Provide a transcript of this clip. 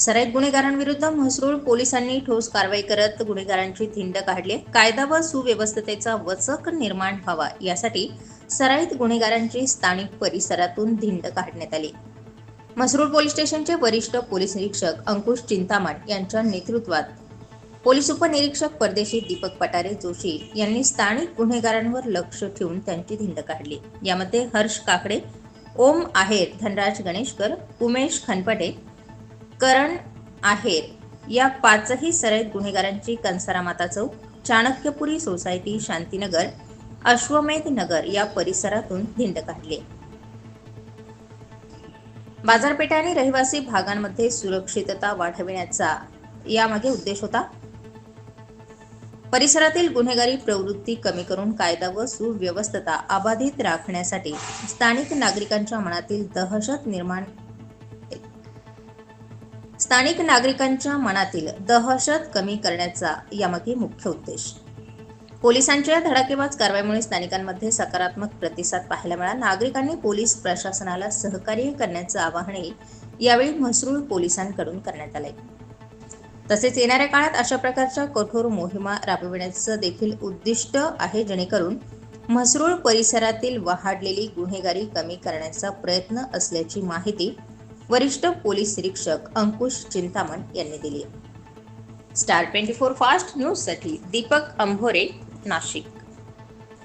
सराईत गुन्हेगारांविरुद्ध म्हसरूळ पोलिसांनी ठोस कारवाई करत गुन्हेगारांची धिंड काढली. कायदा व सुव्यवस्थेचा वचक निर्माण व्हावा यासाठी सराईत गुन्हेगारांची स्थानिक परिसरातून धिंड काढण्यात आली. म्हसरूळ पोलीस स्टेशनचे वरिष्ठ पोलीस निरीक्षक अंकुश चिंतामण यांच्या नेतृत्वात पोलीस उपनिरीक्षक परदेशी दीपक पटारे जोशी यांनी स्थानिक गुन्हेगारांवर लक्ष ठेवून त्यांची धिंड काढली. यामध्ये हर्ष काकडे ओम आहेर धनराज गणेशकर उमेश खनपटे करण आहेर या पाचही सराईत गुन्हेगारांची कंसारामाता चौक चाणक्यपुरी सोसायटी शांतीनगर अश्वमेध नगर या परिसरातून धिंड काढले. बाजारपेठा आणि रहिवासी भागांमध्ये सुरक्षितता वाढविण्याचा यामागे उद्देश होता. परिसरातील गुन्हेगारी प्रवृत्ती कमी करून कायदा व सुव्यवस्थता अबाधित राखण्यासाठी स्थानिक नागरिकांच्या मनातील दहशत निर्माण स्थानिक नागरिकांच्या मनातील दहशत कमी करण्याचा यामागे मुख्य उद्देश. पोलिसांच्या धडाकेबाज कारवाईमुळे स्थानिकांमध्ये सकारात्मक प्रतिसाद पाहायला मिळाला. नागरिकांनी पोलीस प्रशासनाला सहकार्य करण्याचं आवाहनही यावेळी म्हसरूळ पोलिसांकडून करण्यात आले तसेच येणाऱ्या काळात अशा प्रकारच्या कठोर मोहिमा राबविण्याचं देखील उद्दिष्ट आहे. जेणेकरून म्हसरूळ परिसरातील वाढलेली गुन्हेगारी कमी करण्याचा प्रयत्न असल्याची माहिती वरिष्ठ पोलीस निरीक्षक अंकुश चिंतामण यांनी दिली. स्टार ट्वेंटी फोर फास्ट न्यूजसाठी दीपक अंभोरे नाशिक.